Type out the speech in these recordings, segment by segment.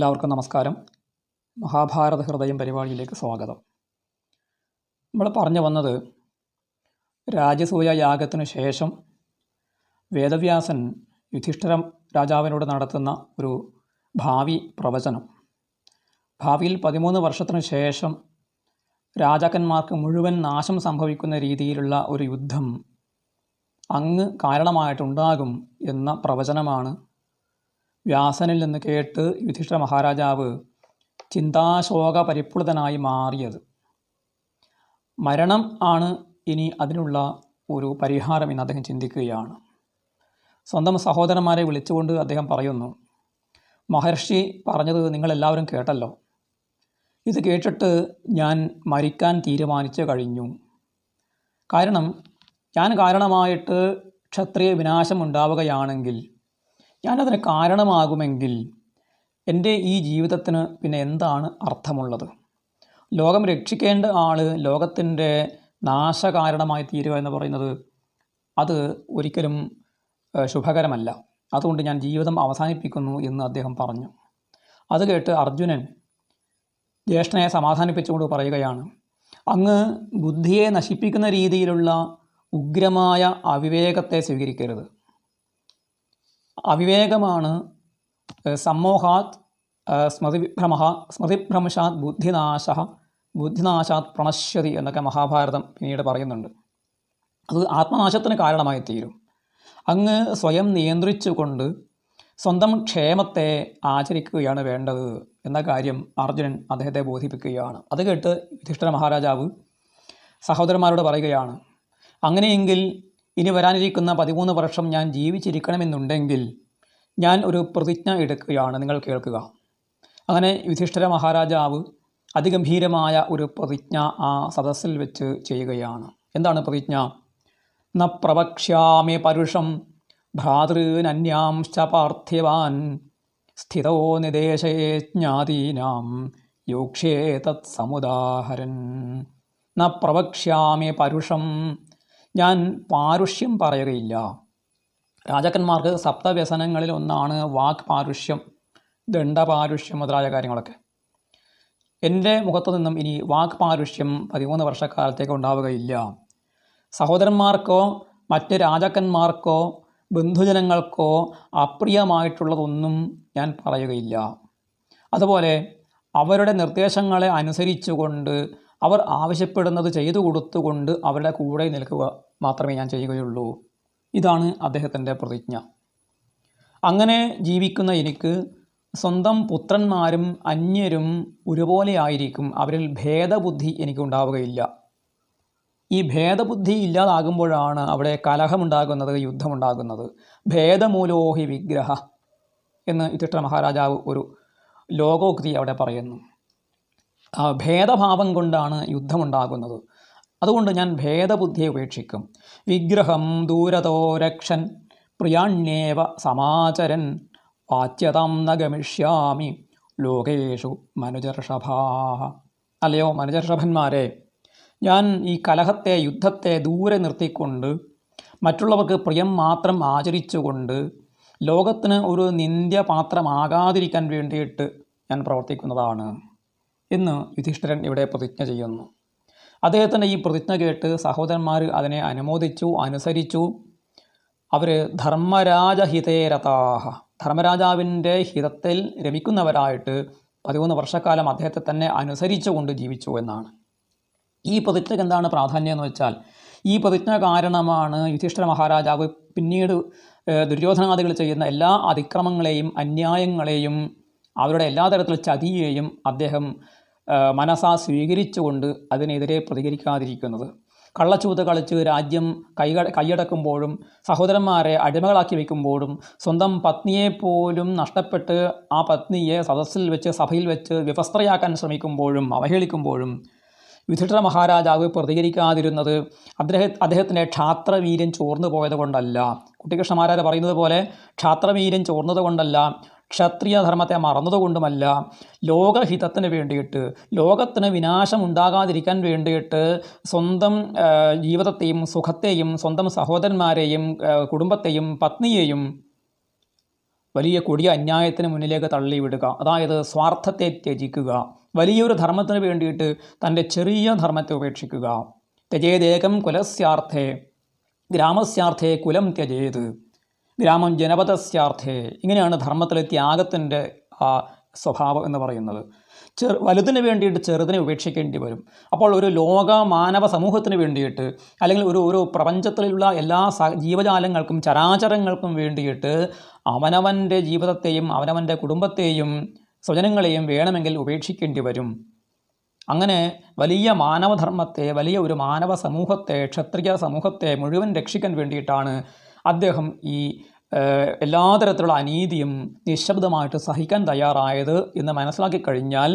എല്ലാവർക്കും നമസ്കാരം. മഹാഭാരത ഹൃദയം പരിപാടിയിലേക്ക് സ്വാഗതം. നമ്മൾ പറഞ്ഞു വന്നത് രാജസൂയ യാഗത്തിനു ശേഷം വേദവ്യാസൻ യുധിഷ്ഠിര രാജാവിനോട് നടത്തുന്ന ഒരു ഭാവി പ്രവചനം. ഭാവിയിൽ പതിമൂന്ന് വർഷത്തിനു ശേഷം രാജാക്കന്മാർക്ക് മുഴുവൻ നാശം സംഭവിക്കുന്ന രീതിയിലുള്ള ഒരു യുദ്ധം അങ്ങ് കാരണമായിട്ടുണ്ടാകും എന്ന പ്രവചനമാണ് വ്യാസനിൽ നിന്ന് കേട്ട് യുധിഷ്ഠിര മഹാരാജാവ് ചിന്താശോക പരിപ്ലുതനായി മാറിയത്. മരണം ആണ് ഇനി അതിനുള്ള ഒരു പരിഹാരം എന്ന് അദ്ദേഹം ചിന്തിക്കുകയാണ്. സ്വന്തം സഹോദരന്മാരെ വിളിച്ചുകൊണ്ട് അദ്ദേഹം പറയുന്നു മഹർഷി പറഞ്ഞത് നിങ്ങളെല്ലാവരും കേട്ടല്ലോ. ഇത് കേട്ടിട്ട് ഞാൻ മരിക്കാൻ തീരുമാനിച്ചു കഴിഞ്ഞു. കാരണം ഞാൻ കാരണമായിട്ട് ക്ഷത്രിയ വിനാശം ഉണ്ടാവുകയാണെങ്കിൽ ഞാനതിന് കാരണമാകുമെങ്കിൽ എന്റെ ഈ ജീവിതത്തിന് പിന്നെ എന്താണ് അർത്ഥമുള്ളത്? ലോകം രക്ഷിക്കേണ്ട ആൾ ലോകത്തിന്റെ നാശകാരണമായി തീരുക എന്ന് പറയുന്നത് അത് ഒരിക്കലും ശുഭകരമല്ല. അതുകൊണ്ട് ഞാൻ ജീവിതം അവസാനിപ്പിക്കുന്നു എന്ന് അദ്ദേഹം പറഞ്ഞു. അത് കേട്ട് അർജുനൻ ജ്യേഷ്ഠനെ സമാധാനിപ്പിച്ചുകൊണ്ട് പറയുകയാണ് അങ്ങ് ബുദ്ധിയെ നശിപ്പിക്കുന്ന രീതിയിലുള്ള ഉഗ്രമായ അവിവേകത്തെ സ്വീകരിക്കരുത്. അവിവേകമാണ് സമ്മോഹാത് സ്മൃതിഭ്രമ സ്മൃതിഭ്രംശാത് ബുദ്ധിനാശ ബുദ്ധിനാശാത് പ്രണശ്യതി എന്നൊക്കെ മഹാഭാരതം പിന്നീട് പറയുന്നുണ്ട്. അത് ആത്മനാശത്തിന് കാരണമായി തീരും. അങ്ങ് സ്വയം നിയന്ത്രിച്ചുകൊണ്ട് സ്വന്തം ക്ഷേമത്തെ ആചരിക്കുകയാണ് വേണ്ടത് എന്ന കാര്യം അർജുനൻ അദ്ദേഹത്തെ ബോധിപ്പിക്കുകയാണ്. അത് കേട്ട് യുധിഷ്ഠിര മഹാരാജാവ് സഹോദരന്മാരോട് പറയുകയാണ് അങ്ങനെയെങ്കിൽ ഇനി വരാനിരിക്കുന്ന പതിമൂന്ന് വർഷം ഞാൻ ജീവിച്ചിരിക്കണമെന്നുണ്ടെങ്കിൽ ഞാൻ ഒരു പ്രതിജ്ഞ എടുക്കുകയാണ്. നിങ്ങൾ കേൾക്കുക. അങ്ങനെ യുധിഷ്ഠിര മഹാരാജാവ് അതിഗംഭീരമായ ഒരു പ്രതിജ്ഞ ആ സദസ്സിൽ വെച്ച് ചെയ്യുകയാണ്. എന്താണ് പ്രതിജ്ഞ? ന പ്രവക്ഷ്യാമി പരുഷം ഭ്രാതൃനന്യാംശ്ച പാർത്ഥിവാൻ സ്ഥിതോ നിദേശേ ജ്ഞാതീനാം യോക്ഷേ തത് സമുദാഹരൻ. ന പ്രവക്ഷ്യാമേ പരുഷം ഞാൻ പാരുഷ്യം പറയുകയില്ല രാജാക്കന്മാർക്ക് സപ്തവ്യസനങ്ങളിൽ ഒന്നാണ് വാക് പാരുഷ്യം ദണ്ഡപാരുഷ്യം മുതലായ കാര്യങ്ങളൊക്കെ. എന്റെ മുഖത്തു നിന്നും ഇനി വാക് പാരുഷ്യം പതിമൂന്ന് വർഷക്കാലത്തേക്ക് ഉണ്ടാവുകയില്ല. സഹോദരന്മാർക്കോ മറ്റ് രാജാക്കന്മാർക്കോ ബന്ധുജനങ്ങൾക്കോ അപ്രിയമായിട്ടുള്ളതൊന്നും ഞാൻ പറയുകയില്ല. അതുപോലെ അവരുടെ നിർദ്ദേശങ്ങളെ അനുസരിച്ചുകൊണ്ട് അവർ ആവശ്യപ്പെടുന്നത് ചെയ്തു കൊടുത്തുകൊണ്ട് അവരുടെ കൂടെ നിൽക്കുക മാത്രമേ ഞാൻ ചെയ്യുകയുള്ളൂ. ഇതാണ് അദ്ദേഹത്തിന്റെ പ്രതിജ്ഞ. അങ്ങനെ ജീവിക്കുന്ന എനിക്ക് സ്വന്തം പുത്രന്മാരും അന്യരും ഒരുപോലെ ആയിരിക്കും. അവരിൽ ഭേദബുദ്ധി എനിക്കുണ്ടാവുകയില്ല ഈ ഭേദബുദ്ധി ഇല്ലാതാകുമ്പോഴാണ് അവിടെ കലഹമുണ്ടാകുന്നത് യുദ്ധമുണ്ടാകുന്നത്. ഭേദമൂലോഹി വിഗ്രഹ എന്ന് ഇത്തിട്ട മഹാരാജാവ് ഒരു ലോകോക്തി അവിടെ പറയുന്നു. ഭേദഭാവം കൊണ്ടാണ് യുദ്ധമുണ്ടാകുന്നത്. അതുകൊണ്ട് ഞാൻ ഭേദബുദ്ധിയെ ഉപേക്ഷിക്കും. വിഗ്രഹം ദൂരതോ രക്ഷൻ പ്രിയാണ്യേവ സമാചരൻ വാച്യതാം ന ഗമിഷ്യാമി ലോകേഷു മനുജർഷഭാ. അല്ലയോ മനുജർഷഭന്മാരെ ഞാൻ ഈ കലഹത്തെ യുദ്ധത്തെ ദൂരെ നിർത്തിക്കൊണ്ട് മറ്റുള്ളവർക്ക് പ്രിയം മാത്രം ആചരിച്ചുകൊണ്ട് ലോകത്തിന് ഒരു നിന്ദ്യപാത്രമാകാതിരിക്കാൻ വേണ്ടിയിട്ട് ഞാൻ പ്രവർത്തിക്കുന്നതാണ്. എന്ന് യുധിഷ്ഠിരൻ ഇവിടെ പ്രതിജ്ഞ ചെയ്യുന്നു. അദ്ദേഹത്തിന്റെ ഈ പ്രതിജ്ഞ കേട്ട് സഹോദരന്മാർ അതിനെ അനുമോദിച്ചു അനുസരിച്ചു. അവർ ധർമ്മരാജഹിതേരതാഹ. ധർമ്മരാജാവിന്റെ ഹിതത്തിൽ രമിക്കുന്നവരായിട്ട് പതിമൂന്ന് വർഷക്കാലം അദ്ദേഹത്തെ തന്നെ അനുസരിച്ചുകൊണ്ട് ജീവിച്ചു എന്നാണ്. ഈ പ്രതിജ്ഞയ്ക്ക് എന്താണ് പ്രാധാന്യം എന്ന് വെച്ചാൽ ഈ പ്രതിജ്ഞ കാരണമാണ് യുധിഷ്ഠിര മഹാരാജാവ് പിന്നീട് ദുര്യോധനാദികൾ ചെയ്യുന്ന എല്ലാ അതിക്രമങ്ങളെയും അന്യായങ്ങളെയും അവരുടെ എല്ലാ തരത്തിലുള്ള ചതിയെയും അദ്ദേഹം മനസ്സാ സ്വീകരിച്ചുകൊണ്ട് അതിനെതിരെ പ്രതികരിക്കാതിരിക്കുന്നത്. കള്ളച്ചൂത് കളിച്ച് രാജ്യം കൈക കൈയടക്കുമ്പോഴും സഹോദരന്മാരെ അടിമകളാക്കി വയ്ക്കുമ്പോഴും സ്വന്തം പത്നിയെപ്പോലും നഷ്ടപ്പെട്ട് ആ പത്നിയെ സദസ്സിൽ വെച്ച് സഭയിൽ വെച്ച് വിവസ്ത്രയാക്കാൻ ശ്രമിക്കുമ്പോഴും അവഹേളിക്കുമ്പോഴും യുധിഷ്ഠിര മഹാരാജാവ് പ്രതികരിക്കാതിരുന്നത് അദ്ദേഹ അദ്ദേഹത്തിന്റെ ക്ഷാത്രവീര്യം ചോർന്നു പോയത് കൊണ്ടല്ല കുട്ടികൃഷ്ണമാരാർ പറയുന്നത് പോലെ ക്ഷാത്രവീര്യം ചോർന്നത് കൊണ്ടല്ല ക്ഷത്രിയ ധർമ്മത്തെ മറന്നതുകൊണ്ടുമല്ല ലോകഹിതത്തിന് വേണ്ടിയിട്ട് ലോകത്തിന് വിനാശം ഉണ്ടാകാതിരിക്കാൻ വേണ്ടിയിട്ട് സ്വന്തം ജീവിതത്തെയും സുഖത്തെയും സ്വന്തം സഹോദരന്മാരെയും കുടുംബത്തെയും പത്നിയെയും വലിയ കൊടിയ അന്യായത്തിന് മുന്നിലേക്ക് തള്ളിവിടുക. അതായത് സ്വാർത്ഥത്തെ ത്യജിക്കുക. വലിയൊരു ധർമ്മത്തിന് വേണ്ടിയിട്ട് തന്റെ ചെറിയ ധർമ്മത്തെ ഉപേക്ഷിക്കുക. ത്യജേതേകം കുലസ്യാർത്ഥേ ഗ്രാമസ്യാർത്ഥേ കുലം ത്യജേത്. ഗ്രാമം ജനപദസ്യാർത്ഥേ. ഇങ്ങനെയാണ് ധർമ്മത്തിലെ ത്യാഗത്തിന്റെ ആ സ്വഭാവം എന്ന് പറയുന്നത്. ചെറു വലുതിന് വേണ്ടിയിട്ട് ചെറുതിനെ ഉപേക്ഷിക്കേണ്ടി വരും. അപ്പോൾ ഒരു ലോക മാനവ സമൂഹത്തിന് വേണ്ടിയിട്ട് അല്ലെങ്കിൽ ഒരു ഒരു പ്രപഞ്ചത്തിലുള്ള എല്ലാ ജീവജാലങ്ങൾക്കും ചരാചരങ്ങൾക്കും വേണ്ടിയിട്ട് അവനവന്റെ ജീവിതത്തെയും അവനവന്റെ കുടുംബത്തെയും സ്വജനങ്ങളെയും വേണമെങ്കിൽ ഉപേക്ഷിക്കേണ്ടി വരും. അങ്ങനെ വലിയ മാനവധർമ്മത്തെ വലിയ ഒരു മാനവ സമൂഹത്തെ ക്ഷത്രിയ സമൂഹത്തെ മുഴുവൻ രക്ഷിക്കാൻ വേണ്ടിയിട്ടാണ് അദ്ദേഹം ഈ എല്ലാ തരത്തിലുള്ള അനീതിയും നിശബ്ദമായിട്ട് സഹിക്കാൻ തയ്യാറായത് എന്ന് മനസ്സിലാക്കി കഴിഞ്ഞാൽ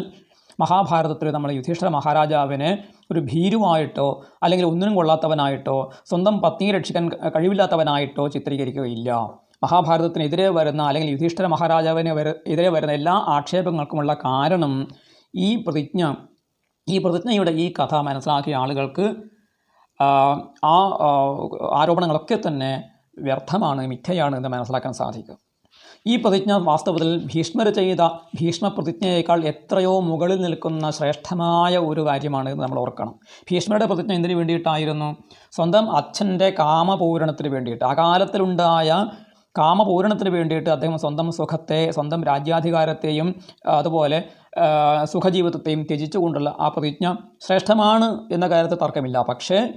മഹാഭാരതത്തിൽ നമ്മൾ യുധിഷ്ഠിര മഹാരാജാവിനെ ഒരു ഭീരുവായിട്ടോ അല്ലെങ്കിൽ ഒന്നിനും കൊള്ളാത്തവനായിട്ടോ സ്വന്തം പത്നിയെ രക്ഷിക്കാൻ കഴിവില്ലാത്തവനായിട്ടോ ചിത്രീകരിക്കുകയില്ല. മഹാഭാരതത്തിനെതിരെ വരുന്ന അല്ലെങ്കിൽ യുധിഷ്ഠിര മഹാരാജാവിനെ എതിരെ വരുന്ന എല്ലാ ആക്ഷേപങ്ങൾക്കുമുള്ള കാരണം ഈ പ്രതിജ്ഞ ഈ പ്രതിജ്ഞയുടെ ഈ കഥ മനസ്സിലാക്കിയ ആളുകൾക്ക് ആ, ആരോപണങ്ങളൊക്കെ തന്നെ വ്യർത്ഥമാണ് മിഥ്യയാണ് എന്ന് മനസ്സിലാക്കാൻ സാധിക്കും. ഈ പ്രതിജ്ഞ വാസ്തവത്തിൽ ഭീഷ്മർ ചെയ്ത ഭീഷ്മ പ്രതിജ്ഞയേക്കാൾ എത്രയോ മുകളിൽ നിൽക്കുന്ന ശ്രേഷ്ഠമായ ഒരു കാര്യമാണ് എന്ന് നമ്മൾ ഓർക്കണം. ഭീഷ്മരുടെ പ്രതിജ്ഞ എന്തിനു വേണ്ടിയിട്ടായിരുന്നു? സ്വന്തം അച്ഛന്റെ കാമപൂരണത്തിന് വേണ്ടിയിട്ട്. അകാലത്തിലുണ്ടായ കാമപൂരണത്തിന് വേണ്ടിയിട്ട് അദ്ദേഹം സ്വന്തം സുഖത്തെ സ്വന്തം രാജ്യാധികാരത്തെയും അതുപോലെ സുഖജീവിതത്തെയും ത്യജിച്ചുകൊണ്ടുള്ള ആ പ്രതിജ്ഞ ശ്രേഷ്ഠമാണ് എന്ന കാര്യത്തിൽ തർക്കമില്ല. പക്ഷേ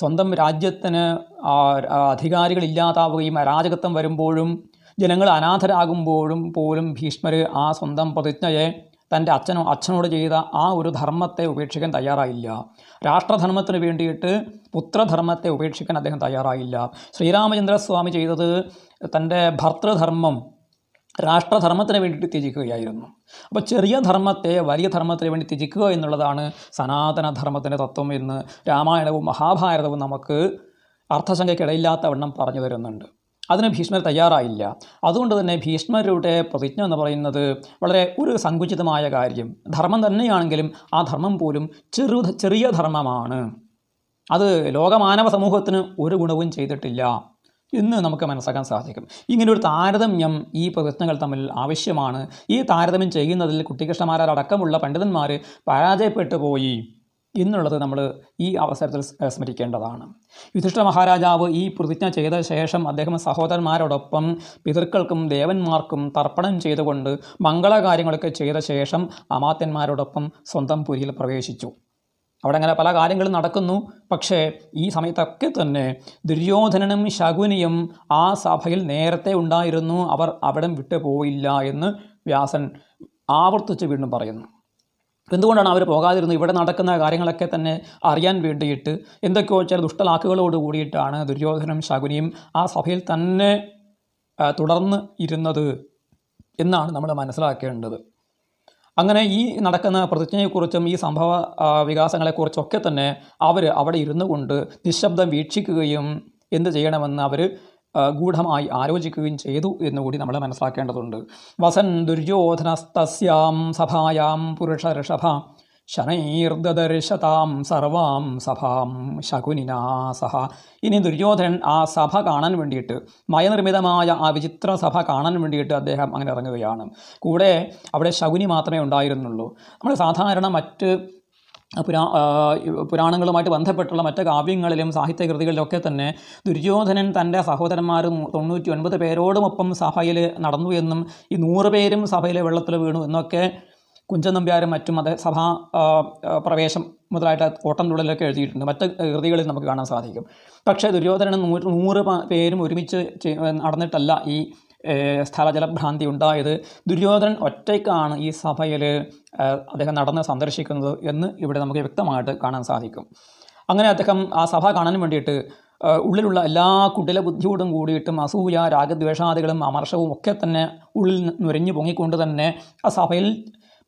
സ്വന്തം രാജ്യത്തിന് അധികാരികളില്ലാതാവുകയും അരാജകത്വം വരുമ്പോഴും ജനങ്ങൾ അനാഥരാകുമ്പോഴും പോലും ഭീഷ്മർ ആ സ്വന്തം പ്രതിജ്ഞയെ തന്റെ അച്ഛനോ അച്ഛനോട് ചെയ്ത ആ ഒരു ധർമ്മത്തെ ഉപേക്ഷിക്കാൻ തയ്യാറായില്ല. രാഷ്ട്രധർമ്മത്തിന് വേണ്ടിയിട്ട് പുത്രധർമ്മത്തെ ഉപേക്ഷിക്കാൻ അദ്ദേഹം തയ്യാറായില്ല. ശ്രീരാമചന്ദ്രസ്വാമി ചെയ്തത് തന്റെ ഭർത്തൃധർമ്മം രാഷ്ട്രധർമ്മത്തിന് വേണ്ടിയിട്ട് ത്യജിക്കുകയായിരുന്നു. അപ്പോൾ ചെറിയ ധർമ്മത്തെ വലിയ ധർമ്മത്തിന് വേണ്ടി ത്യജിക്കുക എന്നുള്ളതാണ് സനാതനധർമ്മത്തിന്റെ തത്വം എന്ന് രാമായണവും മഹാഭാരതവും നമുക്ക് അർത്ഥശങ്കയ്ക്കിടയില്ലാത്ത വണ്ണം പറഞ്ഞു തരുന്നുണ്ട്. അതിന് ഭീഷ്മർ തയ്യാറായില്ല. അതുകൊണ്ട് തന്നെ ഭീഷ്മരുടെ പ്രതിജ്ഞ എന്ന് പറയുന്നത് വളരെ ഒരു സങ്കുചിതമായ കാര്യം. ധർമ്മം തന്നെയാണെങ്കിലും ആ ധർമ്മം പോലും ചെറു ചെറിയ ധർമ്മമാണ്. അത് ലോകമാനവ സമൂഹത്തിന് ഒരു ഗുണവും ചെയ്തിട്ടില്ല. എന്ന് നമുക്ക് മനസ്സിലാക്കാൻ സാധിക്കും. ഇങ്ങനെ ഒരു താരതമ്യം ഈ പ്രതിജ്ഞകൾ തമ്മിൽ ആവശ്യമാണ്. ഈ താരതമ്യം ചെയ്യുന്നതിൽ കുട്ടികൃഷ്ണമാരടക്കമുള്ള പണ്ഡിതന്മാർ പരാജയപ്പെട്ടു പോയി. എന്നുള്ളത് നമ്മൾ ഈ അവസരത്തിൽ സ്മരിക്കേണ്ടതാണ്. യുധിഷ്ഠ മഹാരാജാവ് ഈ പ്രതിജ്ഞ ചെയ്ത ശേഷം അദ്ദേഹം സഹോദരന്മാരോടൊപ്പം പിതൃക്കൾക്കും ദേവന്മാർക്കും തർപ്പണം ചെയ്തുകൊണ്ട് മംഗളകാര്യങ്ങളൊക്കെ ചെയ്ത ശേഷം അമാത്യന്മാരോടൊപ്പം സ്വന്തം പുരിയിൽ പ്രവേശിച്ചു. അവിടെ അങ്ങനെ പല കാര്യങ്ങളും നടക്കുന്നു. പക്ഷേ ഈ സമയത്തൊക്കെ തന്നെ ദുര്യോധനനും ശകുനിയും ആ സഭയിൽ നേരത്തെ ഉണ്ടായിരുന്നു. അവർ അവിടം വിട്ടു പോയില്ല എന്ന് വ്യാസൻ ആവർത്തിച്ച് വീണ്ടും പറയുന്നു. എന്തുകൊണ്ടാണ് അവർ പോകാതിരുന്നത്? ഇവിടെ നടക്കുന്ന കാര്യങ്ങളൊക്കെ തന്നെ അറിയാൻ വേണ്ടിയിട്ട് എന്തൊക്കെയോ ചില ദുഷ്ടലാക്കുകളോട് കൂടിയിട്ടാണ് ദുര്യോധനും ശകുനിയും ആ സഭയിൽ തന്നെ തുടർന്ന് ഇരുന്നത് എന്നാണ് നമ്മൾ മനസ്സിലാക്കേണ്ടത്. അങ്ങനെ ഈ നടക്കുന്ന പ്രതിജ്ഞയെക്കുറിച്ചും ഈ സംഭവ വികാസങ്ങളെക്കുറിച്ചൊക്കെ തന്നെ അവർ അവിടെ ഇരുന്നു കൊണ്ട് നിശബ്ദം വീക്ഷിക്കുകയും എന്ത് ചെയ്യണമെന്ന് അവർ ഗൂഢമായി ആലോചിക്കുകയും ചെയ്തു എന്നുകൂടി നമ്മൾ മനസ്സിലാക്കേണ്ടതുണ്ട്. വസൻ ദുര്യോധനസ്തസ്യാം സഭായാം പുരുഷ ഋഷഭ. ശനൈർദർശതാം സർവാം സഭാം ശകുനിനാ സഹ. ഇനി ദുര്യോധനൻ ആ സഭ കാണാൻ വേണ്ടിയിട്ട് മയനിർമ്മിതമായ ആ വിചിത്ര സഭ കാണാൻ വേണ്ടിയിട്ട് അദ്ദേഹം അങ്ങനെ ഇറങ്ങുകയാണ്. കൂടെ അവിടെ ശകുനി മാത്രമേ ഉണ്ടായിരുന്നുള്ളൂ. നമ്മൾ സാധാരണ മറ്റ് പുരാ പുരാണങ്ങളുമായിട്ട് ബന്ധപ്പെട്ടുള്ള മറ്റ് കാവ്യങ്ങളിലും സാഹിത്യകൃതികളിലൊക്കെ തന്നെ ദുര്യോധനൻ തന്റെ സഹോദരന്മാരും തൊണ്ണൂറ്റി ഒൻപത് പേരോടുമൊപ്പം സഭയിൽ നടന്നു എന്നും ഈ നൂറ് പേരും സഭയിലെ വെള്ളത്തിൽ വീണു എന്നൊക്കെ കുഞ്ചൻ നമ്പ്യാരും മറ്റും അത് സഭാ ആ, ആ, പ്രവേശം മുതലായിട്ട് ഓട്ടം തുള്ളലൊക്കെ എഴുതിയിട്ടുണ്ട്. മറ്റ് കൃതികളിൽ നമുക്ക് കാണാൻ സാധിക്കും. പക്ഷേ ദുര്യോധനൻ നൂറ് നൂറ് പേരും ഒരുമിച്ച് നടന്നിട്ടല്ല ഈ സ്ഥലജലഭ്രാന്തി ഉണ്ടായത്. ദുര്യോധനൻ ഒറ്റയ്ക്കാണ് ഈ സഭയിൽ അദ്ദേഹം നടന്ന് സന്ദർശിക്കുന്നത് എന്ന് ഇവിടെ നമുക്ക് വ്യക്തമായിട്ട് കാണാൻ സാധിക്കും. അങ്ങനെ അദ്ദേഹം ആ സഭ കാണാൻ വേണ്ടിയിട്ട് ഉള്ളിലുള്ള എല്ലാ കുടില ബുദ്ധിയോടും കൂടിയിട്ടും അസൂയ രാഗദ്വേഷാദികളും അമർഷവും ഒക്കെ തന്നെ ഉള്ളിൽ നുരഞ്ഞു പൊങ്ങിക്കൊണ്ട് തന്നെ ആ സഭയിൽ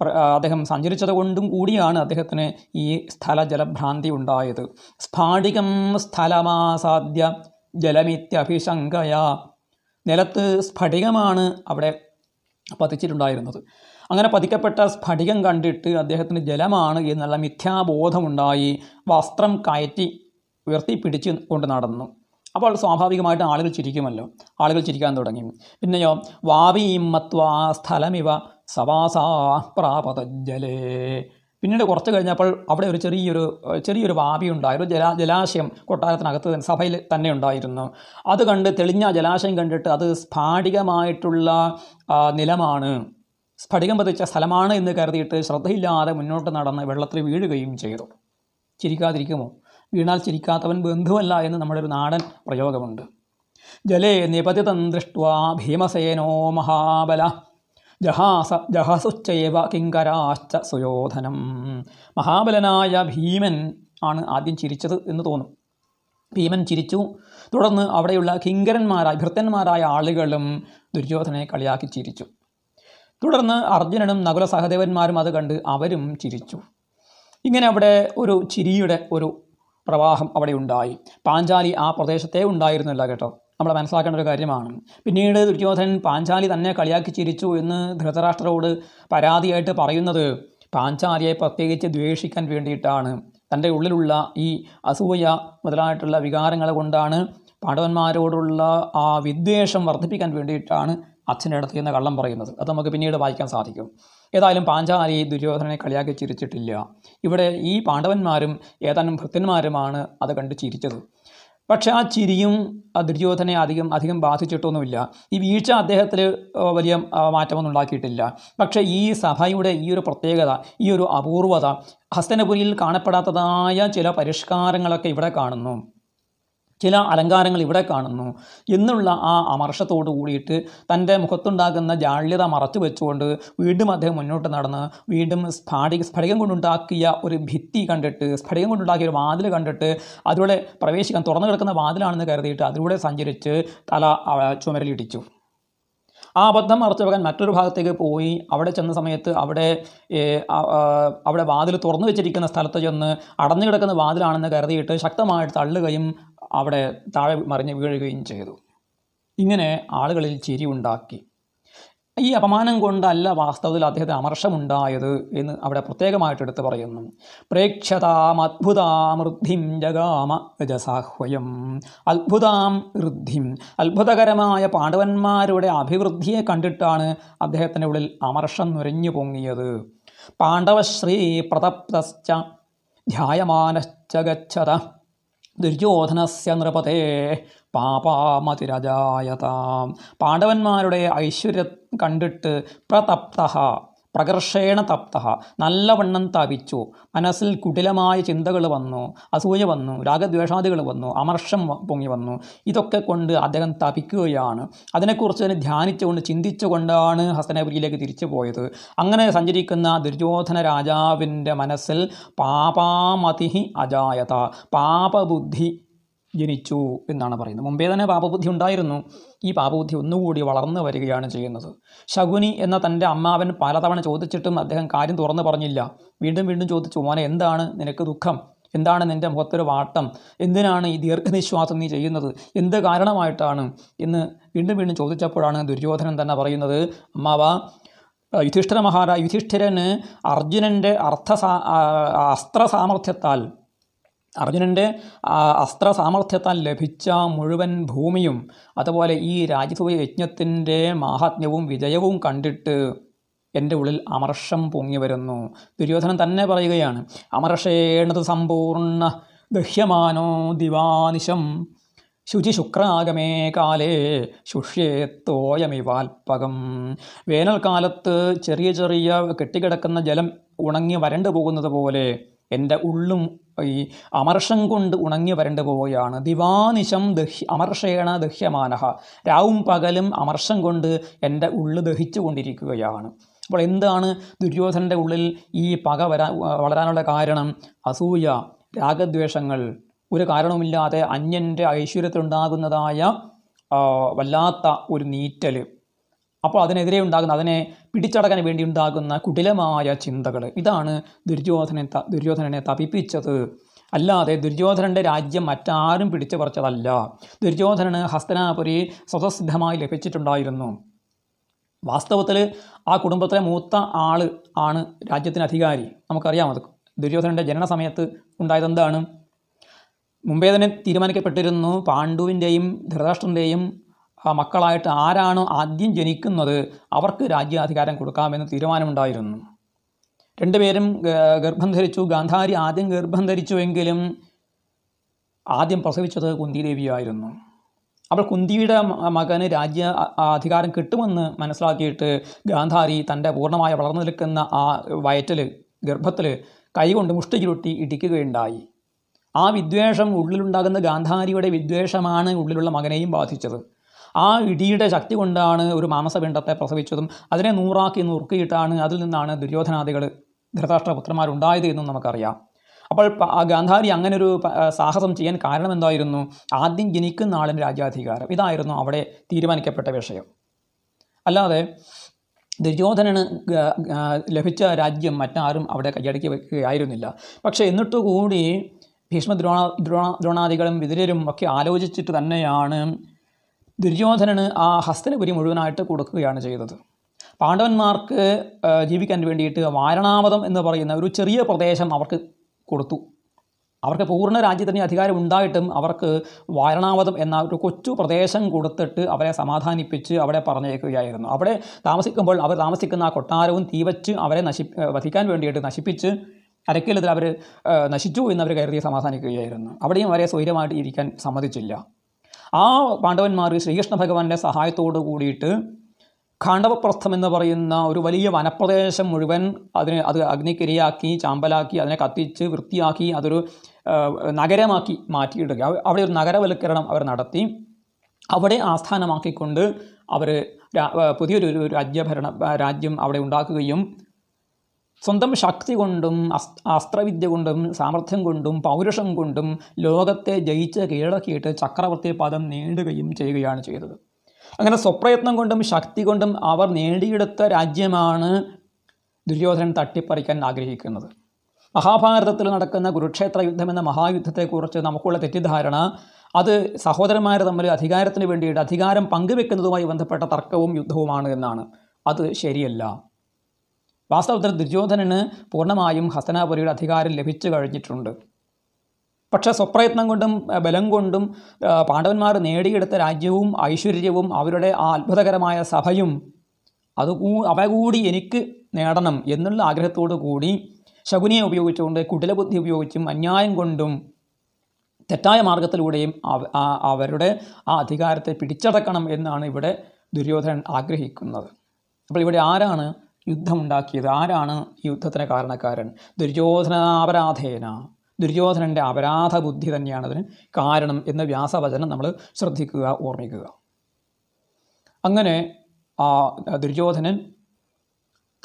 അദ്ദേഹം സഞ്ചരിച്ചത് കൊണ്ടും കൂടിയാണ് അദ്ദേഹത്തിന് ഈ സ്ഥലജലഭ്രാന്തി ഉണ്ടായത് സ്ഫാടികം സ്ഥലമാസാദ്യ ജലമിത്യഭിശങ്കയ. നിലത്ത് സ്ഫടികമാണ് അവിടെ പതിച്ചിട്ടുണ്ടായിരുന്നത്. അങ്ങനെ പതിക്കപ്പെട്ട സ്ഫടികം കണ്ടിട്ട് അദ്ദേഹത്തിന് ജലമാണ് എന്നുള്ള മിഥ്യാബോധമുണ്ടായി. വസ്ത്രം കയറ്റി ഉയർത്തിപ്പിടിച്ച് കൊണ്ട് നടന്നു. അപ്പോൾ സ്വാഭാവികമായിട്ട് ആളുകൾ ചിരിക്കുമല്ലോ. ആളുകൾ ചിരിക്കാൻ തുടങ്ങി. പിന്നെയോ വാവിയിമ്മത്വ മത്വാ സ്ഥലമിവ സവാസാ പ്രാപതഞ്ജലേ പിന്നീട് കുറച്ച് കഴിഞ്ഞപ്പോൾ അവിടെ ഒരു ചെറിയൊരു ചെറിയൊരു വാവി ഉണ്ടായി ഒരു ജലാ ജലാശയം കൊട്ടാരത്തിനകത്ത് സഭയിൽ തന്നെ ഉണ്ടായിരുന്നു. അത് കണ്ട് തെളിഞ്ഞ ജലാശയം കണ്ടിട്ട് അത് സ്ഫാടികമായിട്ടുള്ള നിലമാണ്. സ്ഫടികം പതിച്ച സ്ഥലമാണ് എന്ന് കരുതിയിട്ട് ശ്രദ്ധയില്ലാതെ മുന്നോട്ട് നടന്ന് വെള്ളത്തിൽ വീഴുകയും ചെയ്തു. ചിരിക്കാതിരിക്കുമോ? വീണാൽ ചിരിക്കാത്തവൻ ബന്ധുവല്ല എന്ന് നമ്മുടെ ഒരു നാടൻ പ്രയോഗമുണ്ട്. ജലേ നിപതിതം ദൃഷ്ട്വാ ഭീമസേനോ മഹാബല. ജഹാസ ജഹസുച്ചൈവ കിങ്കരാശ്ച സുയോധനം. മഹാബലനായ ഭീമൻ ആണ് ആദ്യം ചിരിച്ചത് എന്ന് തോന്നും. ഭീമൻ ചിരിച്ചു. തുടർന്ന് അവിടെയുള്ള കിങ്കരന്മാരായ ഭൃത്തന്മാരായ ആളുകളും ദുര്യോധനെ കളിയാക്കി ചിരിച്ചു. തുടർന്ന് അർജുനനും നകുല സഹദേവന്മാരും അത് കണ്ട് അവരും ചിരിച്ചു. ഇങ്ങനെ അവിടെ ഒരു ചിരിയുടെ ഒരു പ്രവാഹം അവിടെ ഉണ്ടായി. പാഞ്ചാലി ആ പ്രദേശത്തെ ഉണ്ടായിരുന്നില്ല കേട്ടോ. നമ്മൾ മനസ്സിലാക്കേണ്ട ഒരു കാര്യമാണ്. പിന്നീട് ദുര്യോധനൻ പാഞ്ചാലി തന്നെ കളിയാക്കി ചിരിച്ചു എന്ന് ധൃതരാഷ്ട്രരോട് പരാതിയായിട്ട് പറയുന്നത് പാഞ്ചാലിയെ പ്രത്യേകിച്ച് ദ്വേഷിക്കാൻ വേണ്ടിയിട്ടാണ്. തന്റെ ഉള്ളിലുള്ള ഈ അസൂയ മുതലായിട്ടുള്ള വികാരങ്ങൾ കൊണ്ടാണ് പാണ്ഡവന്മാരോടുള്ള ആ വിദ്വേഷം വർദ്ധിപ്പിക്കാൻ വേണ്ടിയിട്ടാണ് അച്ഛന്റെ അടുത്ത് കള്ളം പറയുന്നത്. അത് നമുക്ക് പിന്നീട് വായിക്കാൻ സാധിക്കും. ഏതായാലും പാഞ്ചാലി ദുര്യോധനനെ കളിയാക്കി ചിരിച്ചിട്ടില്ല. ഇവിടെ ഈ പാണ്ഡവന്മാരും ഏതാനും ഭൃത്യന്മാരുമാണ് അത് കണ്ട് ചിരിച്ചത്. പക്ഷേ ആ ചിരിയും ദുര്യോധനെ അധികം അധികം ബാധിച്ചിട്ടൊന്നുമില്ല. ഈ വീഴ്ച അദ്ദേഹത്തിൽ വലിയ മാറ്റമൊന്നും ഉണ്ടാക്കിയിട്ടില്ല പക്ഷേ ഈ സഭയുടെ ഈ ഒരു പ്രത്യേകത ഈ ഒരു അപൂർവത ഹസ്തനപുരിയിൽ കാണപ്പെടാത്തതായ ചില പരിഷ്കാരങ്ങളൊക്കെ ഇവിടെ കാണുന്നു. ചില അലങ്കാരങ്ങൾ ഇവിടെ കാണുന്നു. എന്നുള്ള ആ അമർഷത്തോടു കൂടിയിട്ട് തന്റെ മുഖത്തുണ്ടാകുന്ന ജാള്യത മറച്ചു വെച്ചുകൊണ്ട് വീണ്ടും അദ്ദേഹം മുന്നോട്ട് നടന്ന് വീണ്ടും സ്ഫാടിക സ്ഫടികം കൊണ്ടുണ്ടാക്കിയ ഒരു ഭിത്തി കണ്ടിട്ട് സ്ഫടികം കൊണ്ടുണ്ടാക്കിയ ഒരു വാതിൽ കണ്ടിട്ട് അതിലൂടെ പ്രവേശിക്കാൻ തുറന്നു കിടക്കുന്ന വാതിലാണെന്ന് കരുതിയിട്ട് അതിലൂടെ സഞ്ചരിച്ച് തല ചുമരലിടിച്ചു ആ അബദ്ധം മറച്ചു വെക്കാൻ മറ്റൊരു ഭാഗത്തേക്ക് പോയി. അവിടെ ചെന്ന സമയത്ത് അവിടെ അവിടെ വാതിൽ തുറന്നു വെച്ചിരിക്കുന്ന സ്ഥലത്ത് ചെന്ന് അടഞ്ഞു കിടക്കുന്ന വാതിലാണെന്ന് കരുതിയിട്ട് ശക്തമായിട്ട് തള്ളുകയും അവിടെ താഴെ മറിഞ്ഞ് വീഴുകയും ചെയ്തു. ഇങ്ങനെ ആളുകളിൽ ചിരി ഉണ്ടാക്കി. ഈ അപമാനം കൊണ്ടല്ല വാസ്തവത്തിൽ അദ്ദേഹത്തെ അമർഷമുണ്ടായത് എന്ന് അവിടെ പ്രത്യേകമായിട്ട് എടുത്തു പറയുന്നു. പ്രേക്ഷതാം വൃദ്ധിം ജഗാമ രജസാഹ്വയം. അത്ഭുതാം വൃദ്ധിം അത്ഭുതകരമായ പാണ്ഡവന്മാരുടെ അഭിവൃദ്ധിയെ കണ്ടിട്ടാണ് അദ്ദേഹത്തിന്റെ ഉള്ളിൽ അമർഷം നുരഞ്ഞു പൊങ്ങിയത്. പാണ്ഡവശ്രീ പ്രതപ്തശ്ച ധ്യായമാനശ്ച ഗച്ഛത. ദുര്യോധനസ്യ നൃപതേ പാപാമതിരജായതാം. പാണ്ഡവന്മാരുടെ ഐശ്വര്യം കണ്ടിട്ട് പ്രതപ്ത പ്രകർഷേണ തപ്ത നല്ലവണ്ണം തപിച്ചു മനസ്സിൽ കുടിലമായ ചിന്തകൾ വന്നു. അസൂയ വന്നു. രാഗദ്വേഷാദികൾ വന്നു. അമർഷം പൊങ്ങി വന്നു. ഇതൊക്കെ കൊണ്ട് അദ്ദേഹം തപിക്കുകയാണ്. അതിനെക്കുറിച്ച് തന്നെ ധ്യാനിച്ചുകൊണ്ട് ചിന്തിച്ചുകൊണ്ടാണ് ഹസ്തനപുരിയിലേക്ക് തിരിച്ചു പോയത്. അങ്ങനെ സഞ്ചരിക്കുന്ന ദുര്യോധന രാജാവിന്റെ മനസ്സിൽ പാപാമതി അജായത. പാപബുദ്ധി ജനിച്ചു എന്നാണ് പറയുന്നത്. മുമ്പേ തന്നെ പാപബുദ്ധി ഉണ്ടായിരുന്നു. ഈ പാപബുദ്ധി ഒന്നുകൂടി വളർന്നു വരികയാണ് ചെയ്യുന്നത്. ശകുനി എന്ന തന്റെ അമ്മാവൻ പലതവണ ചോദിച്ചിട്ടും അദ്ദേഹം കാര്യം തുറന്നു പറഞ്ഞില്ല. വീണ്ടും വീണ്ടും ചോദിച്ചു മോനെ എന്താണ് നിനക്ക് ദുഃഖം? എന്താണ് നിന്റെ മുഖത്തൊരു വാട്ടം? എന്തിനാണ് ഈ ദീർഘനിശ്വാസം നീ ചെയ്യുന്നത്? എന്ത് കാരണമായിട്ടാണ്? എന്ന് വീണ്ടും വീണ്ടും ചോദിച്ചപ്പോഴാണ് ദുര്യോധനൻ തന്നെ പറയുന്നത് അമ്മാവ യുധിഷ്ഠിര മഹാരാ യുധിഷ്ഠിരന് അർജുനന്റെ അർത്ഥ അസ്ത്ര സാമർഥ്യത്താൽ അർജുനന്റെ അസ്ത്ര സാമർഥ്യത്താൽ ലഭിച്ച മുഴുവൻ ഭൂമിയും അതുപോലെ ഈ രാജ്യസൂയ യജ്ഞത്തിന്റെ മാഹാത്മ്യവും വിജയവും കണ്ടിട്ട് എന്റെ ഉള്ളിൽ അമർഷം പൊങ്ങി വരുന്നു. ദുര്യോധനൻ തന്നെ പറയുകയാണ് അമർഷേണത് സമ്പൂർണ ദഹ്യമാനോ ദിവാനിശം. ശുചി ശുചിശുക്രാഗമേ കാലേ ശുഷ്യേത്തോയമിവാൽപകം വേനൽക്കാലത്ത് ചെറിയ ചെറിയ കെട്ടിക്കിടക്കുന്ന ജലം ഉണങ്ങി വരണ്ടു പോകുന്നത് പോലെ എന്റെ ഉള്ളും ഈ അമർഷം കൊണ്ട് ഉണങ്ങി വരണ്ടു പോവുകയാണ്. ദിവാനിശം ദഹ്യ അമർഷേണ ദഹ്യമാനഹ. രാവും പകലും അമർഷം കൊണ്ട് എന്റെ ഉള്ളു ദഹിച്ചു കൊണ്ടിരിക്കുകയാണ്. അപ്പോൾ എന്താണ് ദുര്യോധനന്റെ ഉള്ളിൽ ഈ പക വളരാനുള്ള കാരണം? അസൂയ രാഗദ്വേഷങ്ങൾ. ഒരു കാരണവുമില്ലാതെ അന്യന്റെ ഐശ്വര്യത്തിലുണ്ടാകുന്നതായ വല്ലാത്ത ഒരു നീറ്റൽ അപ്പോൾ അതിനെതിരെ ഉണ്ടാകുന്ന അതിനെ പിടിച്ചടക്കാൻ വേണ്ടി ഉണ്ടാകുന്ന കുടിലമായ ചിന്തകൾ ഇതാണ് ദുര്യോധനെ ദുര്യോധനനെ തപിപ്പിച്ചത്. അല്ലാതെ ദുര്യോധനന്റെ രാജ്യം മറ്റാരും പിടിച്ചു പറിച്ചതല്ല. ദുര്യോധനന് ഹസ്തനാപുരി സ്വതസിദ്ധമായി ലഭിച്ചിട്ടുണ്ടായിരുന്നു. വാസ്തവത്തിൽ ആ കുടുംബത്തിലെ മൂത്ത ആൾ ആണ് രാജ്യത്തിന് അധികാരി. നമുക്കറിയാം അത് ദുര്യോധനന്റെ ജനന സമയത്ത് ഉണ്ടായത് എന്താണ്? മുമ്പേ തന്നെ തീരുമാനിക്കപ്പെട്ടിരുന്നു. പാണ്ഡുവിന്റെയും ധൃതരാഷ്ട്രന്റെയും മക്കളായിട്ട് ആരാണ് ആദ്യം ജനിക്കുന്നത് അവർക്ക് രാജ്യാധികാരം കൊടുക്കാമെന്ന് തീരുമാനമുണ്ടായിരുന്നു. രണ്ടുപേരും ഗർഭം ധരിച്ചു ഗാന്ധാരി ആദ്യം ഗർഭം ധരിച്ചുവെങ്കിലും ആദ്യം പ്രസവിച്ചത് കുന്തിദേവിയായിരുന്നു. അവൾ കുന്തിയുടെ മകന് രാജ്യ അധികാരം കിട്ടുമെന്ന് മനസ്സിലാക്കിയിട്ട് ഗാന്ധാരി തന്റെ പൂർണമായ വളർന്നു നിൽക്കുന്ന ആ വയറ്റിൽ ഗർഭത്തിൽ കൈകൊണ്ട് മുഷ്ടി ചുരുട്ടി ഇടിക്കുകയുണ്ടായി. ആ വിദ്വേഷം ഉള്ളിലുണ്ടാകുന്ന ഗാന്ധാരിയുടെ വിദ്വേഷമാണ് ഉള്ളിലുള്ള മകനെയും ബാധിച്ചത്. ആ ഇടിയുടെ ശക്തി കൊണ്ടാണ് ഒരു മാമസപിണ്ഡത്തെ പ്രസവിച്ചതും അതിനെ നൂറാക്കി നുറുക്കിയിട്ടാണ് അതിൽ നിന്നാണ് ദുര്യോധനാദികൾ ധൃതരാഷ്ട്രപുത്രന്മാരുണ്ടായത് എന്നും നമുക്കറിയാം. അപ്പോൾ ഗാന്ധാരി അങ്ങനെ ഒരു സാഹസം ചെയ്യാൻ കാരണം എന്തായിരുന്നു ആദ്യം ജനിക്കുന്ന ആളിന് രാജ്യാധികാരം. ഇതായിരുന്നു അവിടെ തീരുമാനിക്കപ്പെട്ട വിഷയം. അല്ലാതെ ദുര്യോധനന് ലഭിച്ച രാജ്യം മറ്റാരും അവിടെ കൈയടക്കി വയ്ക്കുകയായിരുന്നില്ല പക്ഷേ എന്നിട്ട് കൂടി ഭീഷ്മ ദ്രോണ ദ്രോണ ദ്രോണാദികളും വിതുരരും ഒക്കെ ആലോചിച്ചിട്ട് തന്നെയാണ് ദുര്യോധനന് ആ ഹസ്തനപുരി മുഴുവനായിട്ട് കൊടുക്കുകയാണ് ചെയ്തത്. പാണ്ഡവന്മാർക്ക് ജീവിക്കാൻ വേണ്ടിയിട്ട് വാരണാവതം എന്ന് പറയുന്ന ഒരു ചെറിയ പ്രദേശം അവർക്ക് കൊടുത്തു. അവർക്ക് പൂർണ രാജ്യത്തിന് അധികാരം ഉണ്ടായിട്ടും അവർക്ക് വാരണാവതം എന്ന ഒരു കൊച്ചു പ്രദേശം കൊടുത്തിട്ട് അവരെ സമാധാനിപ്പിച്ച് അവിടെ പറഞ്ഞേക്കുകയായിരുന്നു അവിടെ താമസിക്കുമ്പോൾ അവർ താമസിക്കുന്ന ആ കൊട്ടാരവും തീവച്ച് അവരെ നശി വധിക്കാൻ വേണ്ടിയിട്ട് നശിപ്പിച്ച് അരക്കിലത്തിൽ അവർ നശിച്ചു എന്നവർ കരുതി സമാധാനിക്കുകയായിരുന്നു. അവിടെയും അവരെ സ്വൈര്യമായിട്ട് ഇരിക്കാൻ സമ്മതിച്ചില്ല. ആ പാണ്ഡവന്മാർ ശ്രീകൃഷ്ണ ഭഗവാന്റെ സഹായത്തോടു കൂടിയിട്ട് ഖാണ്ഡവപ്രസ്ഥം എന്ന് പറയുന്ന ഒരു വലിയ വനപ്രദേശം മുഴുവൻ അതിനെ അത് അഗ്നിക്കിരയാക്കി ചാമ്പലാക്കി അതിനെ കത്തിച്ച് വൃത്തിയാക്കി അതൊരു നഗരമാക്കി മാറ്റിയിടുക. അവ- അവിടെ ഒരു നഗരവൽക്കരണം അവർ നടത്തി. അവിടെ ആസ്ഥാനമാക്കിക്കൊണ്ട് അവർ പുതിയൊരു രാജ്യഭരണ രാജ്യം അവിടെ ഉണ്ടാക്കുകയും സ്വന്തം ശക്തി കൊണ്ടും അസ് അസ്ത്രവിദ്യ കൊണ്ടും സാമർഥ്യം കൊണ്ടും പൗരുഷം കൊണ്ടും ലോകത്തെ ജയിച്ച് കീഴടക്കിയിട്ട് ചക്രവർത്തി പദം നേടുകയും ചെയ്യുകയാണ് ചെയ്തത്. അങ്ങനെ സ്വപ്രയത്നം കൊണ്ടും ശക്തി കൊണ്ടും അവർ നേടിയെടുത്ത രാജ്യമാണ് ദുര്യോധനൻ തട്ടിപ്പറിക്കാൻ ആഗ്രഹിക്കുന്നത്. മഹാഭാരതത്തിൽ നടക്കുന്ന കുരുക്ഷേത്ര യുദ്ധം എന്ന മഹായുദ്ധത്തെക്കുറിച്ച് നമുക്കുള്ള തെറ്റിദ്ധാരണ അത് സഹോദരന്മാർ തമ്മിൽ അധികാരത്തിന് വേണ്ടിയിട്ട് അധികാരം പങ്കുവെക്കുന്നതുമായി ബന്ധപ്പെട്ട തർക്കവും യുദ്ധവുമാണ് എന്നാണ്. അത് ശരിയല്ല. വാസ്തവത്തിൽ ദുര്യോധനന് പൂർണമായും ഹസ്തനാപുരിയുടെ അധികാരം ലഭിച്ചു കഴിഞ്ഞിട്ടുണ്ട്. പക്ഷേ സ്വപ്രയത്നം കൊണ്ടും ബലം കൊണ്ടും പാണ്ഡവന്മാർ നേടിയെടുത്ത രാജ്യവും ഐശ്വര്യവും അവരുടെ ആ അത്ഭുതകരമായ സഭയും അത് അവ കൂടി എനിക്ക് നേടണം എന്നുള്ള ആഗ്രഹത്തോടു കൂടി ശകുനിയെ ഉപയോഗിച്ചുകൊണ്ട് കുടിലബുദ്ധി ഉപയോഗിച്ചും അന്യായം കൊണ്ടും തെറ്റായ മാർഗത്തിലൂടെയും അവ- അവരുടെ ആ അധികാരത്തെ പിടിച്ചടക്കണം എന്നാണ് ഇവിടെ ദുര്യോധനൻ ആഗ്രഹിക്കുന്നത്. അപ്പോൾ ഇവിടെ ആരാണ് യുദ്ധമുണ്ടാക്കിയത്. ആരാണ് ഈ യുദ്ധത്തിന് കാരണക്കാരൻ? ദുര്യോധനാപരാധേന. ദുര്യോധനന്റെ അപരാധ ബുദ്ധി തന്നെയാണ് അതിന് കാരണം എന്ന വ്യാസവചനം നമ്മൾ ശ്രദ്ധിക്കുക ഓർമ്മിക്കുക. അങ്ങനെ ആ ദുര്യോധനൻ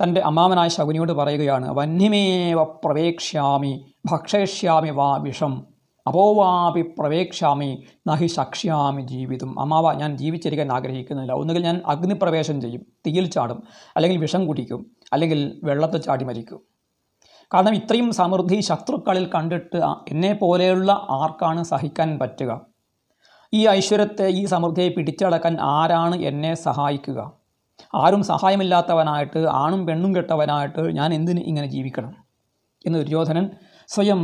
തന്റെ അമ്മാവനായ ശകുനിയോട് പറയുകയാണ് വന്യമേവ പ്രവേക്ഷ്യാമി ഭക്ഷയിഷ്യാമി വാ വിഷം. അപോവാപി പ്രവേക്ഷാമി നഹി സക്ഷ്യാമി ജീവിതം. അമ്മാവ ഞാൻ ജീവിച്ചിരിക്കാൻ ആഗ്രഹിക്കുന്നില്ല. ഒന്നുകിൽ ഞാൻ അഗ്നിപ്രവേശം ചെയ്യും തീയിൽ ചാടും അല്ലെങ്കിൽ വിഷം കുടിക്കും അല്ലെങ്കിൽ വെള്ളത്തിൽ ചാടി മരിക്കും. കാരണം ഇത്രയും സമൃദ്ധി ശത്രുക്കളിൽ കണ്ടിട്ട് എന്നെ പോലെയുള്ള ആർക്കാണ് സഹിക്കാൻ പറ്റുക? ഈ ഐശ്വര്യത്തെ ഈ സമൃദ്ധിയെ പിടിച്ചടക്കാൻ ആരാണ് എന്നെ സഹായിക്കുക? ആരും സഹായമില്ലാത്തവനായിട്ട് ആണും പെണ്ണും കെട്ടവനായിട്ട് ഞാൻ എന്തിന് ഇങ്ങനെ ജീവിക്കണം? എന്ന് ദുര്യോധനൻ സ്വയം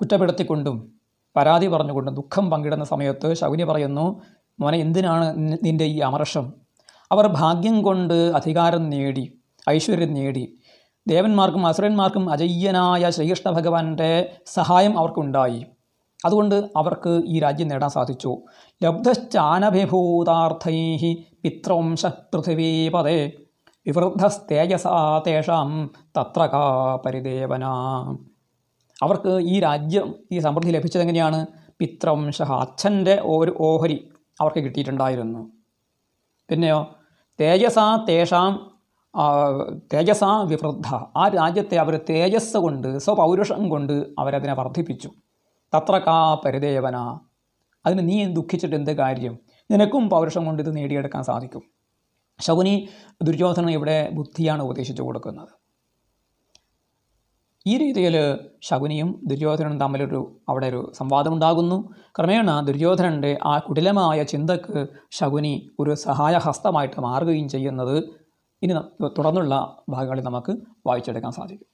കുറ്റപ്പെടുത്തിക്കൊണ്ടും പരാതി പറഞ്ഞുകൊണ്ടും ദുഃഖം പങ്കിടുന്ന സമയത്ത് ശകുനി പറയുന്നു മോനെ എന്തിനാണ് നിന്റെ ഈ അമർഷം? അവർ ഭാഗ്യം കൊണ്ട് അധികാരം നേടി ഐശ്വര്യം നേടി. ദേവന്മാർക്കും അസുരന്മാർക്കും അജയ്യനായ ശ്രീകൃഷ്ണ ഭഗവാന്റെ സഹായം അവർക്കുണ്ടായി. അതുകൊണ്ട് അവർക്ക് ഈ രാജ്യം നേടാൻ സാധിച്ചു. ലബ്ധശ്ചാനഭിഭൂതാർത്ഥൈ പിത്രംശ പൃഥിവീപദേ വിവൃദ്ധസ്തേജസാ തേഷാം തത്ര കാ പരിദേവന. അവർക്ക് ഈ രാജ്യം ഈ സമൃദ്ധി ലഭിച്ചതെങ്ങനെയാണ് പിത്രവംശ അച്ഛന്റെ ഒരു ഓഹരി അവർക്ക് കിട്ടിയിട്ടുണ്ടായിരുന്നു. പിന്നെയോ തേജസാ തേഷാം തേജസ വിവൃദ്ധ. ആ രാജ്യത്തെ അവർ തേജസ് കൊണ്ട് സ്വപൗരുഷം കൊണ്ട് അവരതിനെ വർദ്ധിപ്പിച്ചു. തത്ര കാ പരിദേവന. അതിന് നീ ദുഃഖിച്ചിട്ട് എന്ത് കാര്യം? നിനക്കും പൗരുഷം കൊണ്ട് ഇത് നേടിയെടുക്കാൻ സാധിക്കും. ശകുനി ദുര്യോധനൻ ഇവിടെ ബുദ്ധിയാണ് ഉപദേശിച്ചു കൊടുക്കുന്നത്. ഈ രീതിയിൽ ശകുനിയും ദുര്യോധനനും തമ്മിലൊരു അവിടെ ഒരു സംവാദമുണ്ടാകുന്നു. ക്രമേണ ദുര്യോധനന്റെ ആ കുടിലമായ ചിന്തക്ക് ശകുനി ഒരു സഹായഹസ്തമായിട്ട് മാറുകയും ചെയ്യുന്നത് ഇനി തുടർന്നുള്ള ഭാഗങ്ങളിൽ നമുക്ക് വായിച്ചെടുക്കാൻ സാധിക്കും.